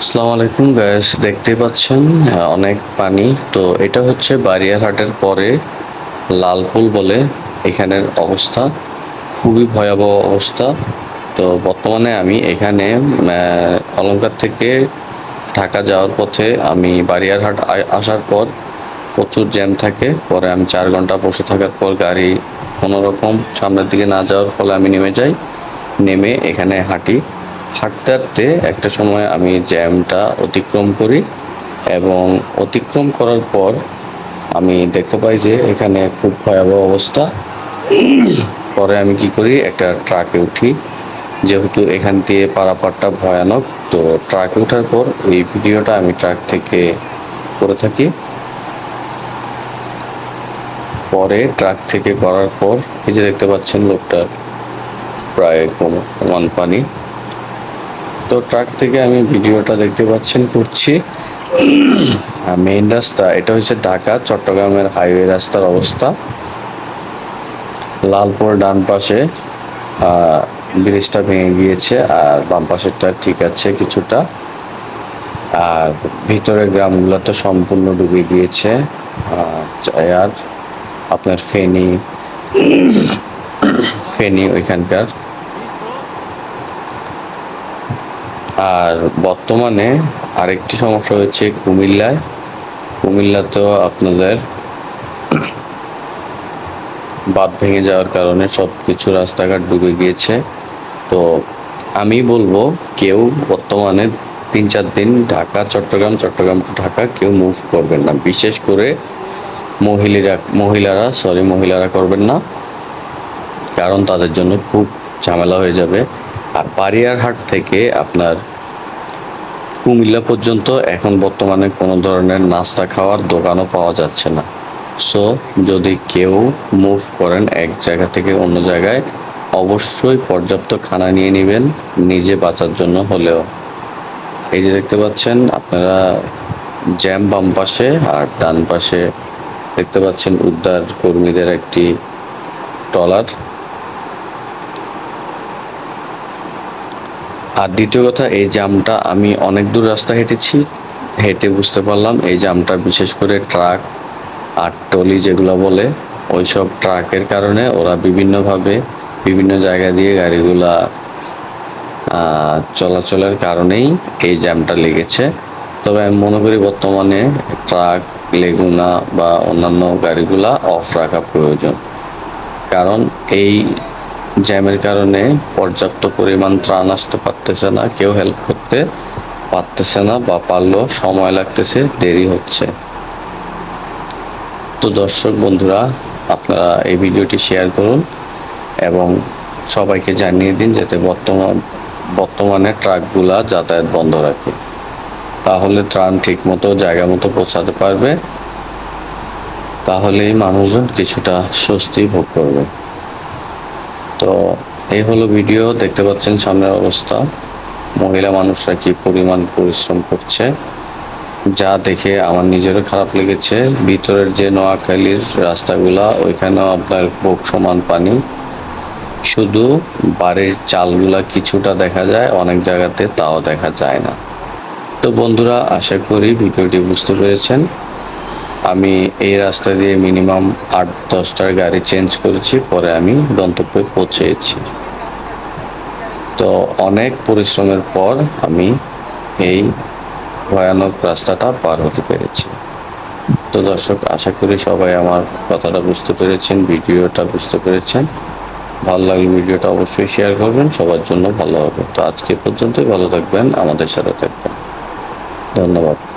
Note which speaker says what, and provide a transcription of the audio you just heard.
Speaker 1: আসসালামু আলাইকুম গ্যাস দেখতে পাচ্ছেন, অনেক পানি। তো এটা হচ্ছে বারিয়ারহাটের পরে লালপুল বলে এখানের অবস্থা। খুবই ভয়াবহ অবস্থা। তো বর্তমানে আমি এখানে অলঙ্কার থেকে ঢাকা যাওয়ার পথে আমি বারিয়ারহাট আসার পর প্রচুর জ্যাম থাকে। পরে আমি চার ঘণ্টা বসে থাকার পর গাড়ি কোনো রকম সামনের দিকে না যাওয়ার ফলে আমি নেমে যাই। নেমে এখানে হাঁটি। হাঁটতে হাঁটতে একটা সময় আমি জ্যামটা অতিক্রম করি এবং অতিক্রম করার পর আমি দেখতে পাই যে এখানে খুব ভয়াবহ অবস্থা। পরে আমি কি করি, একটা ট্রাকে উঠি। যেহেতু এখান দিয়ে পারাপারটা ভয়ানক, তো ট্রাকে ওঠার পর এই ভিডিওটা আমি ট্রাক থেকে করে থাকি। পরে ট্রাক থেকে করার পর এই যে দেখতে পাচ্ছেন লোকটার প্রায় কোনো সমান পানি। তো ট্রাক থেকে আমি ভিডিওটা দেখতে পাচ্ছেন, করছি। মেইন রাস্তা, এটা হচ্ছে ঢাকা, চট্টগ্রামের হাইওয়ে রাস্তার অবস্থা। লালপুর ডান পাশে ব্রিজটা ভেঙে গিয়েছে, আর বাম পাশেরটা ঠিক আছে কিছুটা। আর ভিতরের গ্রামগুলো তো সম্পূর্ণ ডুবে গিয়েছে আর আপনার ফেনী ফেনী ওইখানকার আর বর্তমানে আরেকটি সমস্যা হচ্ছে কুমিল্লায়। কুমিল্লা তো আপনাদের বাঁধ ভেঙে যাওয়ার কারণে সব কিছু রাস্তাঘাট ডুবে গিয়েছে। তো আমি বলব, কেউ বর্তমানে তিন চার দিন ঢাকা, চট্টগ্রাম চট্টগ্রাম টু ঢাকা কেউ মুভ করবেন না। বিশেষ করে মহিলারা মহিলারা সরি মহিলারা করবেন না। কারণ তাদের জন্য খুব ঝামেলা হয়ে যাবে। আর পারিয়ারহাট থেকে আপনার কুমিল্লা পর্যন্ত এখন বর্তমানে কোনো ধরনের নাস্তা খাওয়ার দোকানও পাওয়া যাচ্ছে না। সো যদি কেউ মুভ করেন এক জায়গা থেকে অন্য জায়গায়, অবশ্যই পর্যাপ্ত খানা নিয়ে নেবেন, নিজে বাঁচার জন্য হলেও। এই যে দেখতে পাচ্ছেন, আপনারা জ্যাম বাম পাশে আর ডান পাশে দেখতে পাচ্ছেন উদ্ধার কর্মীদের একটি ট্রলার। আর দ্বিতীয় কথা, এই জামটা আমি অনেক দূর রাস্তা হেঁটেছি, হেঁটে বুঝতে পারলাম এই জামটা বিশেষ করে ট্রাক আর টলি যেগুলো বলে, ওইসব ট্রাকের কারণে ওরা বিভিন্নভাবে বিভিন্ন জায়গা দিয়ে গাড়িগুলা চলাচলের কারণেই এই জ্যামটা লেগেছে। তবে আমি মনে করি বর্তমানে ট্রাক, লেগুনা বা অন্যান্য গাড়িগুলা অফ রাখা প্রয়োজন। কারণ এই জ্যামের কারণে পর্যাপ্ত পরিমাণ ত্রাণ আসতে পারতেছে না, কেউ হেল্প করতে পারতেছে না বা পারলেও সময় লাগতেছে, দেরি হচ্ছে। তো দর্শক বন্ধুরা, আপনারা এই ভিডিওটি শেয়ার করুন এবং সবাইকে জানিয়ে দিন যাতে বর্তমান, বর্তমানে ট্রাকগুলা যাতায়াত বন্ধ রাখে। তাহলে ত্রাণ ঠিক মতো জায়গা মতো পৌঁছাতে পারবে। তাহলেই মানুষজন কিছুটা স্বস্তি ভোগ করবে। তো এই হলো ভিডিও দেখতে পাচ্ছেন সামনের অবস্থা। মহিলা মানুষরা কি পরিমাণ পরিশ্রম করছে, যা দেখে আমার নিজেরও খারাপ লেগেছে। ভিতরের যে নোয়াখালীর রাস্তাগুলা ওইখানেও আপনার বুক সমান পানি। শুধু বাড়ির চালগুলা কিছুটা দেখা যায়, অনেক জায়গাতে তাও দেখা যায় না। তো বন্ধুরা, আশা করি ভিডিওটি বুঝতে পেরেছেন। আমি এই রাস্তা দিয়ে মিনিমাম আট, দশটার গাড়ি চেঞ্জ করেছি, পরে আমি গন্তব্যে পৌঁছেছি। তো অনেক পরিশ্রমের পর আমি এই ভয়ানক রাস্তাটা পার হতে পেরেছি। তো দর্শক, আশা করি সবাই আমার কথাটা বুঝতে পেরেছেন, ভিডিওটা বুঝতে পেরেছেন। ভালো লাগলে ভিডিওটা অবশ্যই শেয়ার করবেন, সবার জন্য ভালো হবে। তো আজকে পর্যন্তই, ভালো থাকবেন, আমাদের সাথে থাকবেন। ধন্যবাদ।